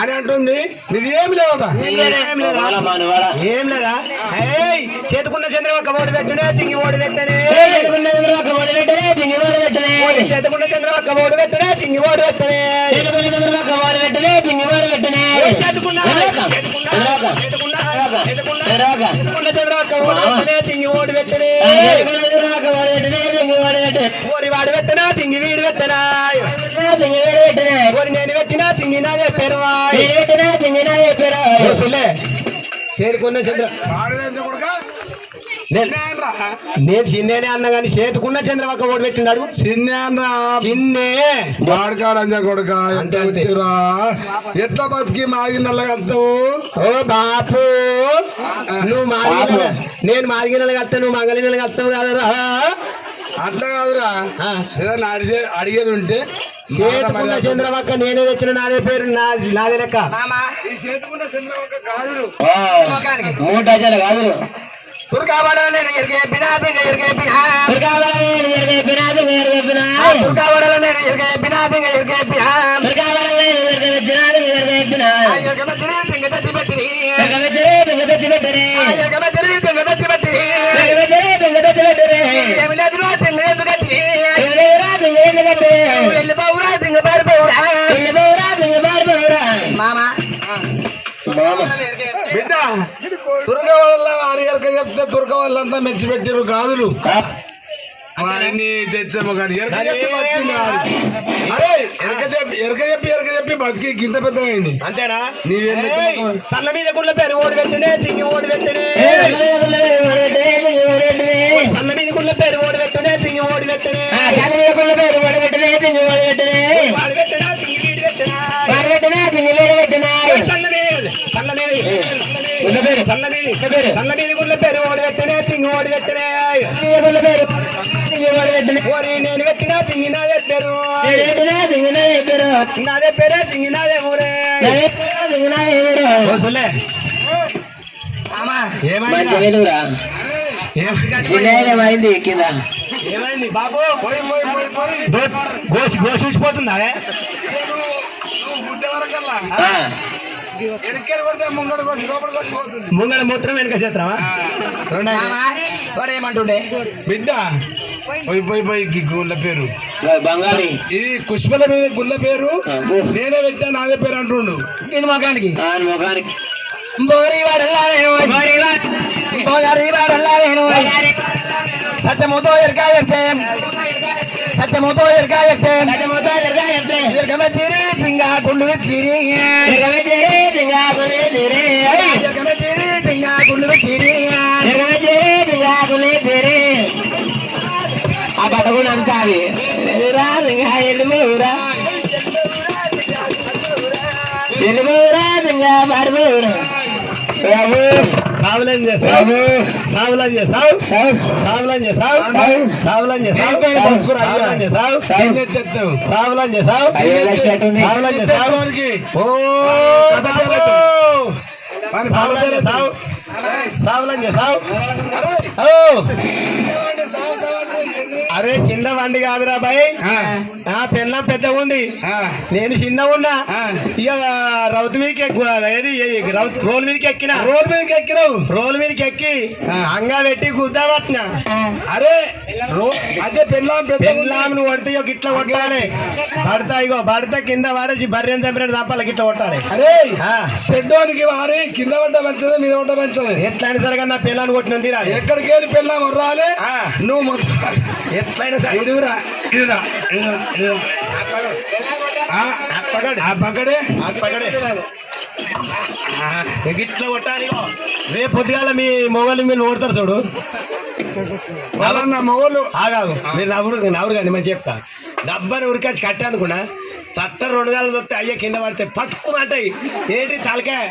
అని అంటుంది. ఇది ఏం లేవట ఏం లేదా. ఏం లేదా? ఏయ్ చేతుకున్న చంద్రబాబు ఓడి పెట్టనే తింగి ఓడి పెట్టనే. చేతుకున్న చంద్రబాబు ఓడి పెట్టనే తింగి ఓడి పెట్టనే. చేతుకున్న చంద్రబాబు ఓడి పెట్టనే తింగి ఓడి పెట్టనే. చేతుకున్న చంద్రబాబు ఓడి పెట్టనే తింగి ఓడి పెట్టనే. ఓరి వాడు పెట్టనా తింగి వీడు పెట్టనా. తింగి వీడు పెట్టనే. ఓరి నేను పెట్టినా తింగి నాదే పెరువా పెట్టినా తింగి నాదే పెరువా చేరుకున్న చంద్ర? నేను నేను చిన్నేనే అన్నా కానీ చేతుకున్న చంద్రబాబు ఓడి పెట్టినాడు చిన్న వాడకాడంజ కొడుక. ఎట్లా బతికి నల్లగలుగుతావు ఓ బాపు నువ్వు మాదిగిన నేను కలుతా నువ్వు మంగళ కలుతావు కదరా. అట్లా కాదురా. ఆ. ఏదన్నా అడిగే అడిగేది ఉంటే. చేతుకున్న చంద్రబాబు నేనే తెచ్చిన నాదే పేరు నాదే లెక్క. ఈ చేతుకున్న చంద్రబాబు కాదు మూడు డజన్లు కాదు దుర్గాబడలో నేను ఎరిగే పినాది ఎరిగే పినా దుర్గాబడలో నేను ఎరిగే పినాది ఎరిగే పినా దుర్గాబడలో నేను ఎరిగే పినాది ఎరిగే పినా దుర్గాబడలో నేను ఎరిగే పినాది ఎరిగే పినా ఎరగబెట్టిరి తింగదచ్చి పెట్టిరి ఎరగబెట్టిరి తింగదచ్చి పెట్టిరి ఎరగబెట్టిరి తింగదచ్చి పెట్టిరి ఎరగబెట్టిరి తింగదచ్చి పెట్టిరి ఏమి లేదురా తింగదచ్చి పెట్టిరి ఏమి లేదురా తింగదచ్చి పెట్టిరి వెళ్ళి బావురా తింగ బారు బావురా వెళ్ళి బావురా తింగ బారు బావురా మామ మామ బిడ్డ దుర్గ వాళ్ళ ఎరక చెప్తే దుర్గ వాళ్ళంతా మెచ్చి పెట్టారు గాజులు తెచ్చాము కానీ ఎరక చెప్పి. అరే ఎరక చెప్పి ఎరక చెప్పి ఎరక చెప్పి బతికి గింత అయింది అంతేనా? నీవేం సన్న మీద గుళ్ళ పేరు ఓడి పెట్టినే తింగి ఓడి పెట్టినే. సన్న మీద గుళ్ళ పేరు ఓడి పెట్టినే తింగి ఓడి పెట్టినే. సన్న మీద గుళ్ళ పేరు ఓడి పెట్టినే తింగి ఓడి పెట్టినా ఓడి పెట్టినే తింగి ఓడి పెట్టినే గుళ్ళ పేరు తింగి ఓడి పెట్టినే ఓరి నేను పెట్టినా తింగి నాదే పేరు? తింగి నాదే పేరు? నాదే పేరే తింగి నాదే ఊరే? ఏమైంది? కింద? ఏమైంది బాబు? పోయి పోయి పోయి పోయి దో- గోసి గోసి పోతుంది ముంగడ మూత్రం వెనక చేత్రమా ఏమంటుండే? బిడ్డ పోయి. పోయి పోయి గుళ్ళ పేరు. బంగారి ఇది కుష్మల మీద గుళ్ళ పేరు. నేనే పెట్టా నాదే పేరు అంటుండు. నేను మొఖానికి. ముఖానికి. బోరి వాడల్లా నేను బోరి వాడల్లా నేను సత్యముతో ఎరకాయతే సత్యముతో ఎరకాయతే సత్యముతో ఎరకాయతే ఎరకమెచ్చిరి సింగా గుండు వెచ్చిరి ఎరకమెచ్చిరి సింగా గుండు వెచ్చిరి ఎరకమెచ్చిరి సింగా గుండు వెచ్చిరి ఎరకమెచ్చిరి సింగా గుండు వెచ్చిరి ఆ బట్ట కూడా అంతా అది రా సింగా ఎల్లుమూరా ఎల్లుమూరా సింగా పడుమూరా సావులం చేస్తావు? సావులం చేస్తావు? సావులం చేస్తావు? సావులం చేస్తావు? సావులం చేస్తావు? సావులం చేస్తావు? సావులం చేస్తావు? ఓ సావులం చేస్తావు? సావులం చేస్తావు? ఓ అరే కింద వండి కాదురా బాయ్. ఆ, ఆ పెళ్ళం పెద్దగా ఉంది నేను చిన్న ఉన్నా. ఇక రౌత్ మీదకి ఎక్కువ ఏది రౌత్ రోల్ మీదకి ఎక్కిన. రోడ్ మీదకి ఎక్కినావు? రోల్ మీదకి ఎక్కి. అంగా పెట్టి గుద్దా పట్టిన. అరే రో అదే పెళ్ళాం పెద్ద పెళ్ళాంను కొడితే ఇక ఇట్లా కొట్టాలి. పడతా ఇగో పడతా కింద వాడేసి బర్రెని చంపినట్టు తప్పాలి ఇట్లా కొట్టాలి. అరే ఆ. షెడ్డోనికి వారి కింద పడ్డ మంచిది మీద పడ్డ మంచిది. ఎట్లయినా సరే నా పిల్లని కొట్టిన తీరాలి. ఎక్కడికి వెళ్ళి పెళ్ళాం రాలే. నువ్వు మొత్తం ఎట్లయినా పగడు? పగడే. ఇట్లా కొట్టాలి. రేపు పొద్దుగాల మీ మొగలు మీరు ఓడతారు చూడు. వాళ్ళన్న మొగలు ఆగాగు. మీరు నవ్వురు నవ్వురు కానీ మంచి చెప్తా. డబ్బాని ఉరికాచి కట్టేందుకున్నా సట్ట రెండు గాలు దొరికితే అయ్యే కింద పడితే పట్టుకుమంటాయి ఏంటి తలకాయ?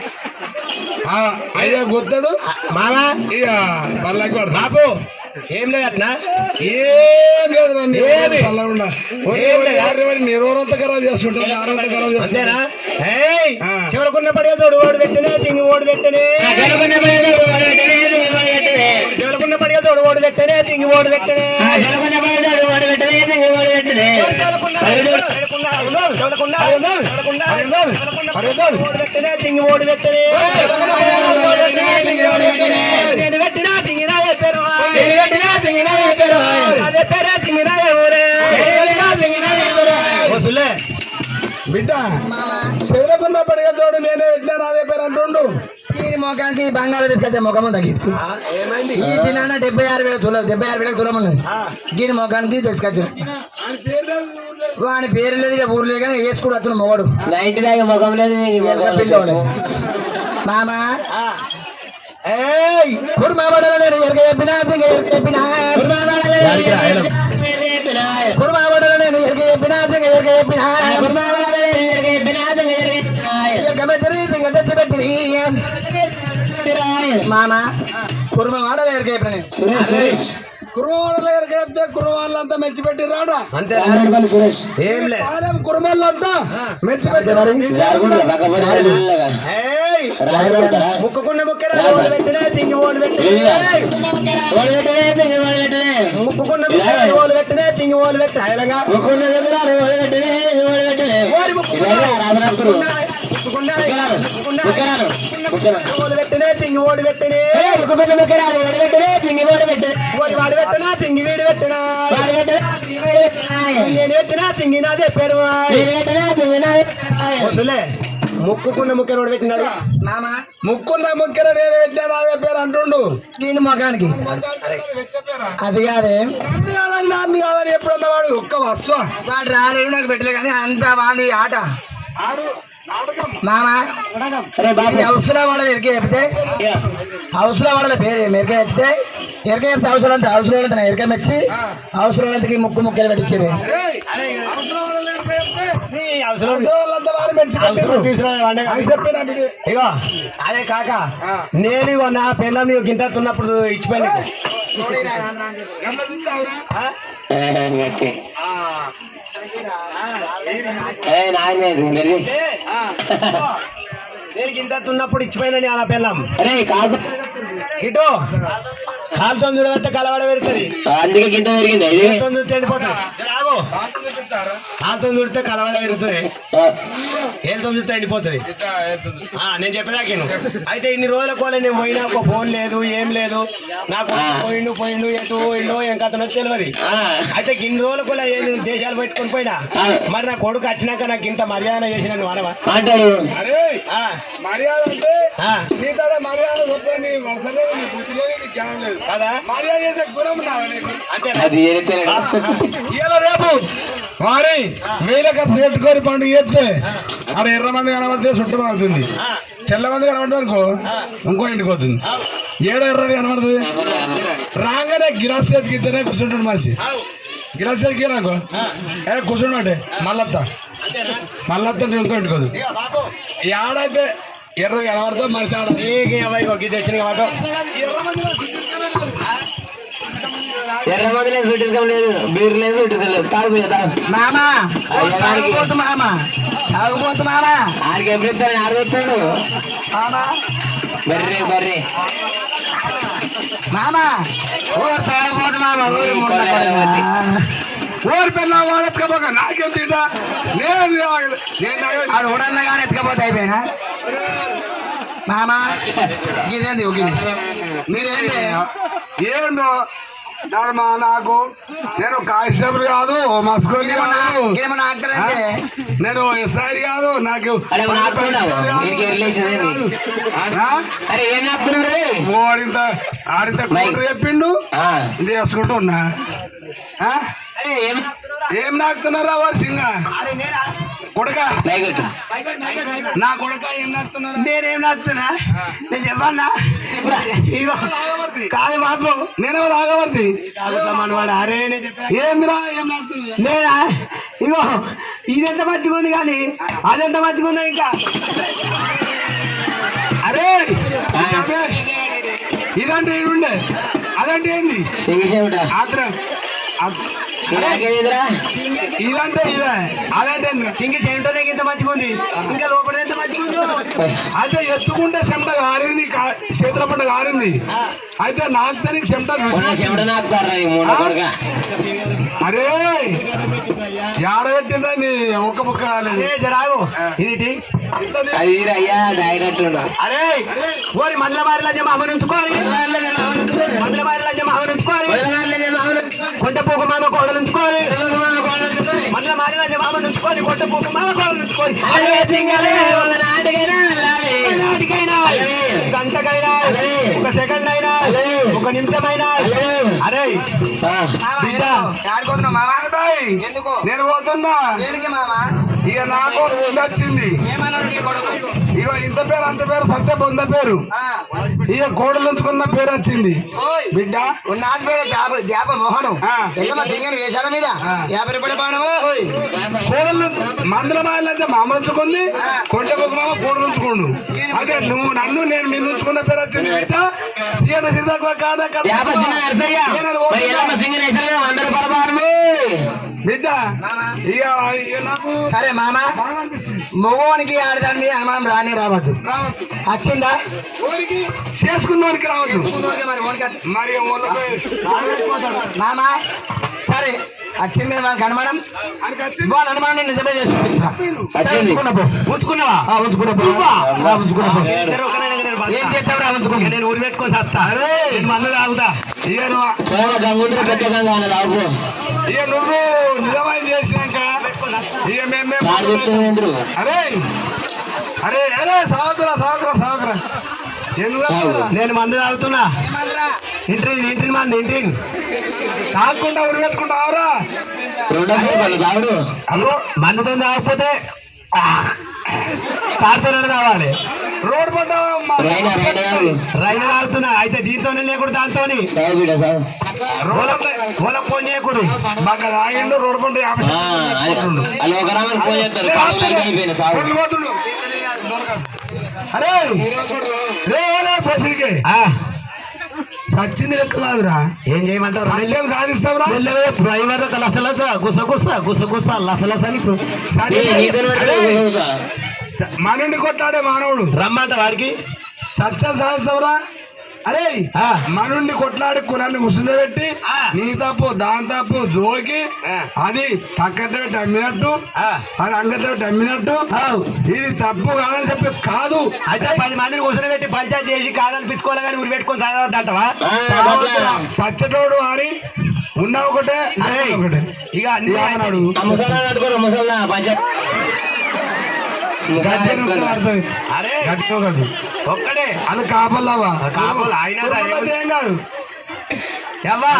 ఆ, అయ్యా గుర్తాడు పడతా. బాపు ఏం లేదు అట్నా? ఏం లేదు రండి ఏమి? ఏం లేదా? నిరోధంత ఖరాబ్ చేసుకుంటారు? ఆరోగ్య ఖరాబ్ అంతేనా. చివరకున్న పడిగేతోడు ఓడి పెట్టనే చింగి ఓడి పెట్టనే. చివరకున్న పడిగేతోడు ఓడి పెట్టనే చింగి ఓడి పెట్టనే. చింగి ఓడి పెట్టనే పెట్టినా. పేరు అదే పేరే చింగినాయ ఊరే వసులే బిడ్డ శరీరకున్న పడిగా చూడు నేనే అదే పేరు అంటుండు. దీని ముఖానికి బంగారు తీసుకొచ్చే ముఖము తగ్గింది ఏమైంది? ఈ దినాన డెబ్బై ఆరు వేల తులం డెబ్బై ఆరు వేల తులం ఉన్నది. దీని ముఖానికి వాని పేరు లేదు ఇక ఊరు లేదు కానీ వేసుకుడు అతను మొగడు. నైట్ దాకా ముఖం లేదు మామ? ఏయ్ కుర్మా బడల నేను ఎరగ చెప్పినా సింగ ఎరగ చెప్పినా కుర్మా బడల నేను ఎరగ చెప్పినా సింగ ఎరగ చెప్పినా ఎరగ మెచ్చరి సింగ తెచ్చి పెట్టి మామ కుర్మ వాడల ఎరగ చెప్పిన నేను సురేష్ దగ్గరికి చెప్తే కురుమాళ్ళంతా మెచ్చిపెట్టి రాడా అంతే. సురేష్. ఏం లే. పాలెం కురుమల్లంతా మెచ్చిపెట్టి ముక్కుకున్న ముక్కరా. ఓడి పెట్టనే చింగి ఓడి పెట్టనే. ఏయ్, ఓడి పెట్టలే చింగి ఓడి పెట్టలే ముక్కుకున్న ఓడి పెట్టనే చింగి ఓడి పెట్టే దగ్గర ఓడి పెట్టనే చింగి ఓడి పెట్టనే. వాడి పెట్టనా వీడి పెట్టనా. నేను పెట్టినా నాదే పేరు వద్దులే. ముక్కుకున్న ముక్క రోడ్డు పెట్టినాడు. ముక్కున్న ముక్కెర నేను పెట్టాను అదే పేరు అంటుండు. దీని ముఖానికి అది కాదే. కాదని నాన్ను కాదని ఎప్పుడన్నా వాడు ఒక్క వస్వ. వాడు రాలేడు నాకు పెట్టలే కానీ అంత వాడి ఆట. మామ హౌస్లో వాడ ఎరికే చెప్తే? హౌస్లో వాడల పేరు ఎరికే వచ్చితే ఎరికే చెప్తే అంతా హౌస్లో అంతా ఎరికే మెచ్చి అంతకి ముక్కు ముక్కలు పెట్టించేది అవసరం అవసరం అవసరం అవసరం. ఇగో అదే కాక నేను ఇగో నా పిల్ల నీకు గింత తున్నప్పుడు ఇచ్చిపోయిన నాయనే నేను తున్నప్పుడు ఇచ్చిపోయిన నా పిల్లం అరే కాదు ఇటు. కాలుతో చూడబెడితే కలవడ పెడుతుంది. అందుకే గింత పెరిగింది రాగు కాలుతో చూడితే కలవడ పెరుగుతుంది. ఏళ్ళతో చూస్తే ఎండిపోతుంది. ఆ, నేను చెప్పేదాకేను అయితే ఇన్ని రోజుల కోలే నేను పోయినా ఒక ఫోన్ లేదు ఏం లేదు. నాకు పోయిండు పోయిండు ఎటు పోయిండు ఏం కథ తెలియదు. ఆ, అయితే ఇన్ని రోజుల కూడా ఏంది దేశాలు పెట్టుకొని పోయినా. మరి నా కొడుకు వచ్చినాక నాకు ఇంత మర్యాద చేసిన నువ్వు అనవా అంటాడు అరే ఆ, మర్యాద అంటే నీ కదా మర్యాద చూస్తే నీ వరుస లేదు నీ బుద్ధి లేదు నీ జ్ఞానం లేదు. కదా? మర్యాద చేసే గుణం ఉన్నావా నీకు. అంతే అది రేపు వారి వేల ఖర్చు పెట్టుకొని పండుగ చేస్తే ఆడ ఎర్ర మంది కనబడితే చుట్టూ అవుతుంది తెల్ల మంది కనబడితే అనుకో ఇంకో ఇంటికి పోతుంది. ఏడో ఎర్రది కనబడుతుంది రాగానే గిలాస్ చేతికి ఇద్దరే కూర్చుంటాడు మనిషి. గిలాస్ చేతికి రాకో ఏ కూర్చుంటే మళ్ళత్త మళ్ళత్త ఇంకో ఇంటికి పోతుంది బాబు ఏడైతే ఎర్రది కనబడితే మనిషి ఆడ. నీకు ఇది తెచ్చిన మాట. ఎర్ర మంది ఎర్ర మందులే సుట్టించడం లేదు బీర్లే సుట్టించడం లేదు. తాగు తాగు. మామ సాగుపోతు మామ సాగుపోతు మామ. ఆడికి ఎప్పుడు ఇస్తాను ఆడు వస్తాడు మామ. బర్రే బర్రే. మామ ఊరు సాగుపోతు మామ ఊరు పిల్ల వాడెత్తుకపోక నాకేం తింట నేను. ఆడు ఊడన్నా కానీ ఎత్తుకపోతే అయిపోయినా? మామ ఇదేంది ఒక మీరేంటి? ఏందో? నాడు మా నాకు? నేను కానిస్టేబుల్ కాదు ఓ మస్కోలి కాదు. నేను ఎస్ఐ కాదు నాకు అరే నువ్వు ఆపుతున్నావు నీకు రిలేషన్ ఏంది? ఆ? అరే ఏం ఆపుతున్నావు రే? ఓడింత ఆడింత కోటర్ చెప్పిండు. ఆ, ఇది వేసుకుంటూ ఉన్నా. ఏం నాకుతున్నారా వారి సింగ? కొడక? నా కొడక ఏం నేనేం నచ్చునా నేను చెప్పన్నా? ఇగో కాదు బాబు. నేనే మనవాడు అరే నేను ఏందిరా? ఏం నేనా? ఇగో ఇదెంత మంచిగా ఉంది కానీ అదెంత మంచిగా ఉందో ఇంకా. అరే ఇదంటే ఏడుండే అదంటే ఏంది? ఆత్రం. ఇదంటే ఇదే అదంటే ఏంది ఇంక చేయంటోనే ఇంత మంచిగా ఉంది. ఇంకా లోపల ఎంత మంచిగా ఉందో. అయితే ఎత్తుకుంటే చెమట కారింది చేతుల పంట కారింది అయితే నాకు తెలియక చెమట అరే ఏడబెట్టిందా నీ ఒక్క ముక్క కాలేదు. ఇది అయ్యా దాగినట్టుండు అరే ఓరి మందల మారిలా జమ అమరుంచుకోవాలి మందల మారిలా జమ అమరుంచుకోవాలి కొంట పోక మామ కోడలు ఉంచుకోవాలి మందల మారిలా జమ అమరుంచుకోవాలి కొంట పోక మామ కోడలు ఉంచుకోవాలి నాటికైనా గంటకైనా ఒక సెకండ్ అయినా ఒక నిమిషమైనా. అరే ఎందుకు? నేను పోతున్నా. ఇక నాకు వచ్చింది ఏమన్నాడు నీ కొడుకు ఇక ఇంత పేరు అంత పేరు సత్య పొంద పేరు. ఆ, ఇక కోడలు ఉంచుకున్న పేరు వచ్చింది. ఓయ్. బిడ్డ. నాటి పేరు జాప మోహనం. దింగని వేషాల మీద. యాభై రూపాయల బాణము? ఓయ్. కోడలు మందుల మాయలంటే మామ ఉంచుకుంది కొండ ఒక మామ కోడలు ఉంచుకోండు. అదే నువ్వు నన్ను నేను నిన్ను ఉంచుకున్న పేరు వచ్చింది బిడ్డ. సీఎడ సిరిదాకు కాడ కాడ. యాపసిన నరసయ్య. బిడ్డ నాకు సరే మామ. మగవానికి ఆడదాని మీద అనుమానం రాని రావద్దు. వచ్చిందా? చేసుకున్నోనికి రావద్దు. మరి. మామ. సరే వచ్చింది మనకు అనుమానం? వాళ్ళ అనుమానం నిజమే చేసుకుంటా ఉంచుకున్నావా? ఉంచుకున్నా ఉంచుకున్నా. ఏం చేస్తావురా ఉంచుకున్నా నేను ఊరి పెట్టుకొని వస్తా. నేను మందు తాగుతా. పెద్ద గంగ ఇక నువ్వు నిజమైన చేసినాక ఇక మేము అరే అరే అరే సాగురా సాగురా సాగురా? నేను మందు తాగుతున్నా. ఇంటి ఇంటిని మంది ఇంటిని. తాగకుండా ఉరి పెట్టుకుంటావురా రెండోసారి తాగుడు. అమ్మో మందుతో తాగకపోతే కార్తోనే తాగాలి. రోడ్ పడ్డ రైనా రైనా. కాదు రైలు అయితే దీంతోనే లేకుండా దాంతోని. సాగు ఓల ఫోన్ బాగా తాగిండు రోడ్. అరే రే సచ్చింది లెక్క కాదురా. ఏం చేయమంటారు? లక్ష్యం సాధిస్తావురా. డ్రైవర్ లసలస గుస గుస గుస గుస లసలస అని మనుండి కొట్టాడే మానవుడు రమ్మంట వాడికి సత్యం సాధిస్తావురా అరే ఆ. మనుండి కొట్లాడి కులాన్ని ముసుండబెట్టి. నీ తప్పు దాని తప్పు జోకి. అది పక్కన పెట్టి అమ్మినట్టు ఆ. అది అంగట పెట్టి అమ్మినట్టు. ఇది తప్పు కాదని చెప్పి కాదు అయితే పది మందిని కూర్చొని పెట్టి పంచాయతీ చేసి కాదనిపించుకోవాలి కానీ ఊరి పెట్టుకొని సాగవద్దంటవా సచ్చటోడు అని ఉన్న ఒకటే ఇక అన్ని అరే గట్టిగా కాదు. ఒక్కడే. అది కాపల్లావా కాపులు ఏం కాదు. ఎవ్వా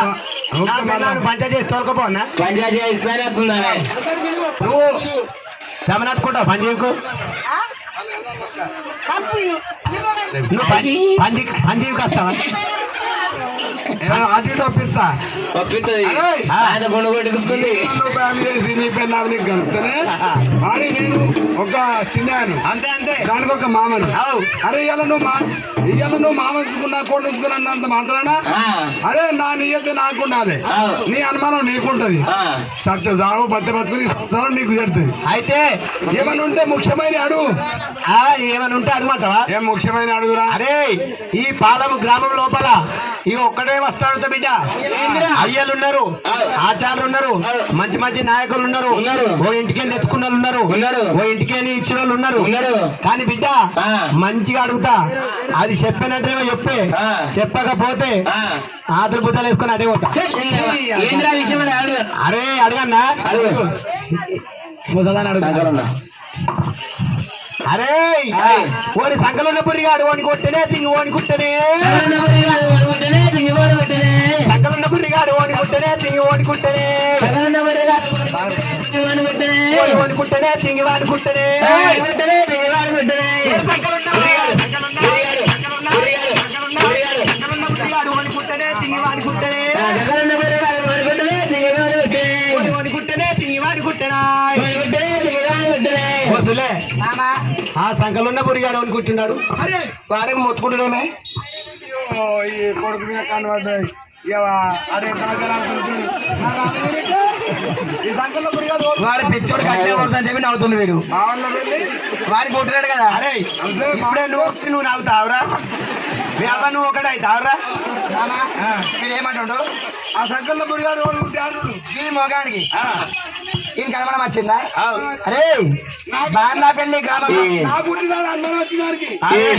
ఒక్క నా మాట. పిల్లలు పంచాయతీ చేసి తోలుకపోనా పంచాయతీ వస్తుందా నువ్వు గమనెత్తుకుంటావు పని చేయకు నువ్వు చేయకు వస్తావా? ఆయన గుండు కొట్టుకుంది చేసి నీ పెళ్ళ నీకు కలుపుతానే? నేను ఒక అంతే అంతే. దానికి ఒక మామను. అరే ఇవాళ నువ్వు మా ఇవాళ నువ్వు మామ ఉంచుకున్నా కోట ఉంచుకున్నంత మాత్రాన? అరే నా నియత నాకుండాలి అవు. నీ అనుమానం నీకుంటది. సత్య జావు బద్దె బతుకుని సంసారం నీకు చేరుతుంది. అయితే ఏమని ఉంటే ముఖ్యమైన అడుగు. ఆ ఏమైనా ఉంటే అడగమంటావా ఏం ముఖ్యమైన అడుగురా? అరే ఈ పాలము గ్రామం లోపల ఇక ఒక్కడే వస్తాడు బిడ్డ. అయ్యలు ఉన్నారు ఆచార్యులు ఉన్నారు మంచి మంచి నాయకులు ఉన్నారు. ఓ ఇంటికి తెచ్చుకున్న వాళ్ళు ఉన్నారు. ఓ ఇంటికి ఇచ్చిన వాళ్ళు ఉన్నారు. కానీ బిడ్డ. మంచిగా అడుగుతా. అది చెప్పినట్టేమో చెప్పే. చెప్పకపోతే ఆతులు బుద్ధలు వేసుకొని అడే పోతా. అడుగు. అరే అడగన్నా? అడుగు. ముసదాన్ని అడుగుతా. అరే. ఓని సంకలు పురిగాడు ఓని కొట్టనే తింగి ఓని కుట్టనే. సంకలు ఉన్న పురిగాడు ఓని కుట్టనే తింగి ఓని కుట్టనే. ఓని కుట్టనే తింగి వాని కుట్టనే. సంకలున్న పురిగాడు, సంకలున్న సంకలున్న సంకలున్న ఓని కుట్టనే తింగి వాని కుట్టనే. మామా? ఆ సంకలున్న పురిగాడు ఓని కుట్టినాడు వాడేమో మొత్తుకుంటున్నామే? కొడుకు మీద కనబడ్డాయి. వాడి పిచ్చోడు కట్టే కొడుతుందని చెప్పి నవ్వుతుంది వీడు. వాడికి కొట్టినాడు కదా. అరే ఇప్పుడే నువ్వు నువ్వు నవ్వుతావురా? మీ అవ్వ నువ్వు ఒకటే అవుతావురా మామా, వీడు ఏమంటుండు ఆ ఉంటే ఆడు. ఈ మొగానికి ఈయన కనబడం వచ్చిందా. అరే బాండ్లాపల్లి ఈ.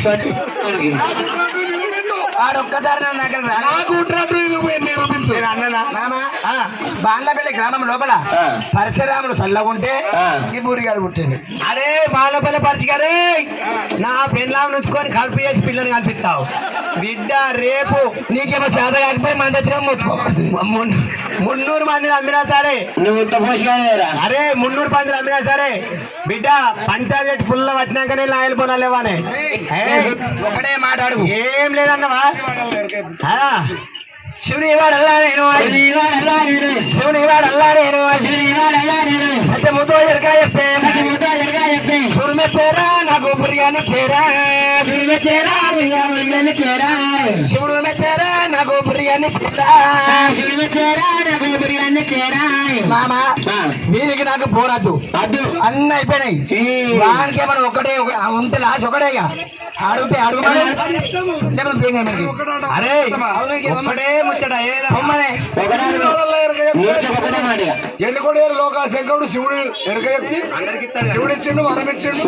సొంటికి. వాడు ఒక్కసారి నా దగ్గర రా నాకు పుట్టినట్టు అన్ననా? మామా బాండ్లపల్లి గ్రామం లోపల. పరశురాముడు చల్లగుంటే ఆ. ఈ బూరిగాడు పుట్టిండు. అరే బాలపల్లి పరిచిగారే నా పెళ్ళాం నుంచుకొని కలిపి చేసి పిల్లల్ని కల్పిస్తావు. బిడ్డ రేపు నీకేమో చేత కాకపోయి మన దగ్గర ముట్టుకోకూడదు మున్నూరు మందిని అమ్మినా సరే. అరే మున్నూరు మందిని అమ్మినా సరే. బిడ్డ పంచాయతీ పుల్ల పట్టినాకనే నా వెళ్ళిపోనాలేవానే ఒకటే మాట అడుగు ఏం లేదన్నవా ఆ, శివుని వాడల్లా నేను శివుని వాడల్లా నేను ముద్దు ఎరగా చెప్తే సురుమె పేరా నాకు బురిగాని పేరా శివుడు మెచ్చారా నాకు బురిగాని పేరా మామ వీరికి నాకు పోరద్దు అద్దు అన్ని అయిపోయినాయి. వానికి ఏమన్నా ఒకటే ఒక- ఉంటే లాస్ట్ ఒకటే ఇక. అడిగితే అడుగు లేకపోతే. అరే నీకు ఒకటే ఎండుకోడే లోక శంకరుడు శివుడు ఎరక ఎత్తి అందరికి ఇస్తాడు శివుడు ఇచ్చిండు వరం ఇచ్చిండు?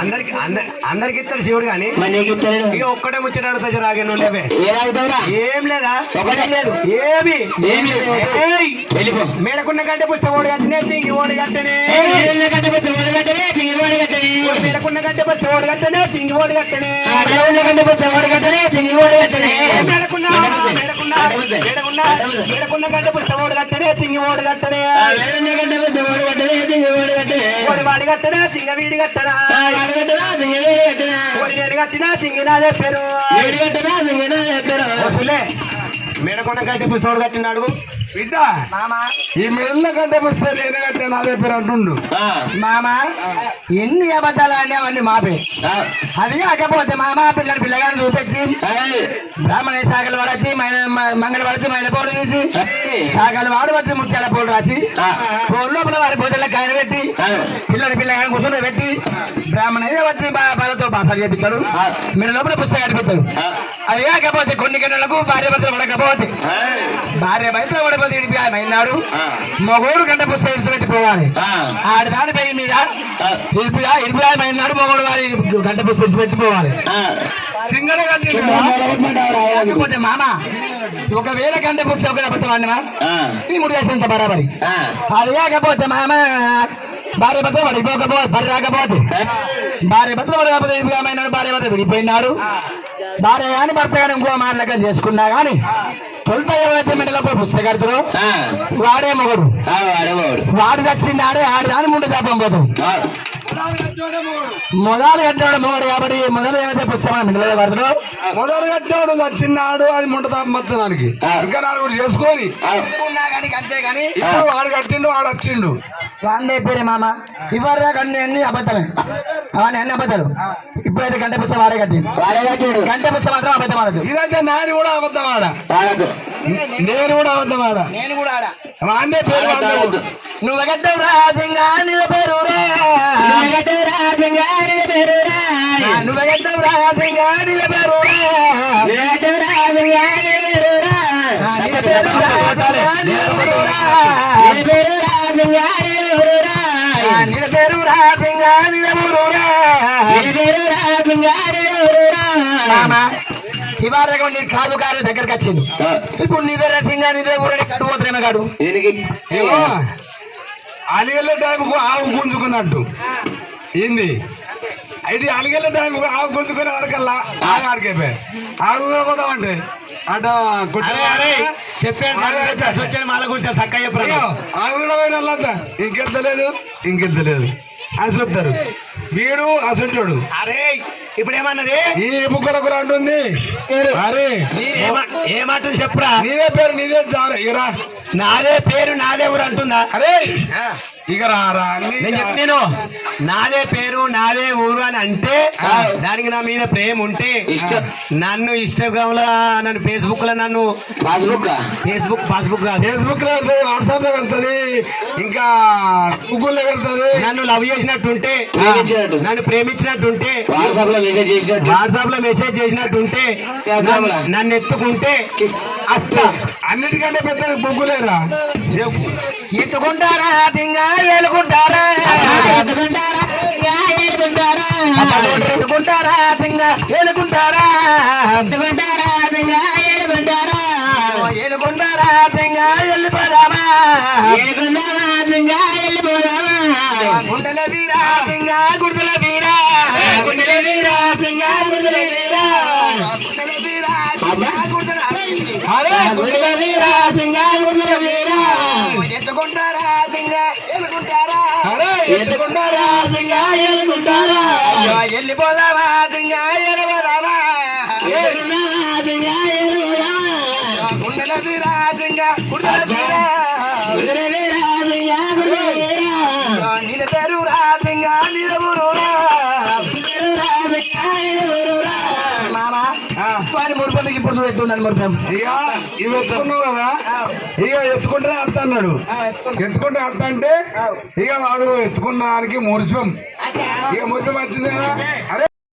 అందరికి అందరి అందరికి ఇస్తాడు శివుడు కానీ. ఇక ఒక్కటే ముచ్చట అడుగుతా రాగే నువ్వు ఏం లేదా? లేదు. ఏమి? మేడకున్న కంటే ఓడి కట్టనే తింగి ఓడి కట్టనే. మేడకున్న కంటే ఓడి కట్టనే తింగి ఓడి కట్టనే. మేడకున్న మేడకున్న మేడకున్న మేడకున్న మేడకున్న కంటే పుస్తక ఓడి కట్టనే తింగి ఓడి కట్టనే. ఓడి వాడి కట్టనే? తింగ వీడి కట్టనా? ఓడి నేను కట్టినా తింగి నాదే పేరు వద్దులే మేడకొండ కంటే పుస్తకం కట్టిన అడుగు బిడ్డ మామ. ఈ మెడల కంటే పుస్తే నేను కట్టే నాదే పేరు అంటుండు. మామ ఎన్ని అబద్ధాలు అవన్నీ మాపే. అది కాకపోతే మామ పిల్లడు పిల్లగాని చూపించి బ్రాహ్మణ సాగలు పడచ్చి మంగళ పడిచి మైల పోడు తీసి సాగలు వాడు వచ్చి ముత్యాల పోడు రాసి పోడు లోపల వారి భోజనంలో కాయన పెట్టి పిల్లడి పిల్లగాని కూర్చొని పెట్టి బ్రాహ్మణయ్య వచ్చి బాలతో బాసాలు చేపిస్తారు. మీరు లోపల పుస్తకం కనిపిస్తారు అది కాకపోతే కొన్ని గంటలకు భార్య భర్తలు పడకపోతే భార్య భర్తలు పడకపోతే ఇడిపి ఆయన అయినాడు మగోడు గంట పుస్తకం ఇడిచిపెట్టి పోవాలి. ఆడి దానిపై మీద ఇడిపిగా ఇడిపిగా అయినాడు మగోడు వారి గంట పుస్తకం ఇడిచిపెట్టి పోవాలి. సింగడ కాకపోతే మామ ఒకవేళ గంట పుస్తకం ఒక అబద్ధం అన్నమా ఈ ముడి వేసేంత బరాబరి. అది కాకపోతే మామ భార్య భర్త పడిపోకపోతే పడి రాకపోతే భార్య భర్త పడకపోతే ఇడిపిగా భార్య భర్త విడిపోయినాడు భార్య కానీ భర్త కానీ ఇంకో మాటలకం చేసుకున్నా కానీ తొలుత ఎవరైతే మెడలో పుస్తకం కడతారో వాడే మొగడు. వాడు వచ్చిందాడే ఆడు దాని ముందు జాపం పోతాం మొదలు కట్టాడు మొగడు. కాబట్టి మొదలు ఏమైతే పుస్తకం మెడలో కడతారో మొదలు కట్టాడు చిన్నాడు అది ముంట తాపమత్తనానికి ఇంకా నాలుగు చేసుకొని అంతే కానీ వాడు కట్టిండు వాడు వచ్చిండు. వాందే పేరే మామ. ఇవ్వరు అన్ని అన్ని అబద్ధమే అవన్నీ అన్ని అబద్ధాలు? ఇప్పుడైతే గంట పుస్తకం వాడే కట్టింది గంట పుస్తకం మాత్రం అబద్ధం ఆడదు. ఇదైతే నాని కూడా అబద్ధం ఆడ. నేను కూడా అబద్ధం ఆడ. నేను కూడా ఆడ. వాందే పేరు. నువ్వు రాజంగా నీ పేరు నువ్వు రాజంగా నీ పేరు రా. నీ పేరు రాజంగా నీ పేరు రా. నీ పేరు రాజంగా నీ పేరు ఇవాళ నీ కాదు కాదు దగ్గరకు వచ్చింది ఇప్పుడు నీదే రసింగా నీదే ఊరని కడు పోతున్నామే కాడు ఏమో అలిగెళ్ళే టైంకు ఆవు గుంజుకున్నట్టు. ఏంది? అయితే అలిగెళ్ళే టైంకు ఆవు గుంజుకునే వరకల్లా ఆడు కూడా పోతామంటే. అట అరే అరే చెప్పాను మాల గురించి చక్క కూడా పోయిన వాళ్ళంతా ఇంకెంత లేదు ఇంకెంత లేదు. అని చెప్తారు వీడు అసంటాడు అరే ఇప్పుడు ఏమన్నది ఈ ముగ్గురకు అంటుంది. అరే ఏమంటుంది చెప్పురా? నీదే పేరు నీదే ఇరా. నాదే పేరు నాదే ఊరు అంటుందా? అరే ఇక రారా నేను చెప్తాను నాదే పేరు నాదే ఊరు అని అంటే దానికి నా మీద ప్రేమ ఉంటే. నన్ను ఇన్స్టాగ్రామ్లో నన్ను ఫేస్బుక్లో నన్ను పాస్బుక్? ఫేస్బుక్ పాస్బుక్ కాదు. ఫేస్బుక్లో పెడుతుంది వాట్సాప్లో పెడుతుంది ఇంకా గూగుల్లో పెడుతుంది. నన్ను లవ్ చేసినట్టుంటే. నన్ను ప్రేమించినట్టుంటే వాట్సాప్లో మెసేజ్ చేసినట్టు. వాట్సాప్లో మెసేజ్ చేసినట్టుంటే Instagram లో. నన్ను- ఎత్తుకుంటే అస్తా అన్నిటికంటే పెద్దది గూగులేరా ఎత్తుకుంటారా? తింగా ఏలుకుంటారా? ఎత్తుకుంటారా? తింగా ఏలుకుంటారా? ఏలుకుంటారా? తింగా వెళ్ళిపోదామా వీరా తింగా వీరా గుండెల వీరా తింగా గుడిసెల వీరా గుండెల వీరా తింగా గుడిసెల అరే గుడిసెల వీరా తింగా గుడిసెల వీరా ఎత్తుకుంటారా తింగా ఏలుకుంటారా? అరే ఎత్తుకుంటారా తింగా ఏలుకుంటారా? వెళ్ళిపోదామా? తింగా ఏలుపోదామా గుండెల వీరా తింగా గుడిసెల వీరా గుడిసెల వీరా మురుపం ఇక ఇవి ఎత్తుకున్నావు కదా? ఇక ఎత్తుకుంటే అత్త అన్నాడు. ఎత్తుకుంటే అత్త అంటే ఇక వాడు ఎత్తుకున్న దానికి మురిసిపం ఇక మురిపం వచ్చింది కదా? అరే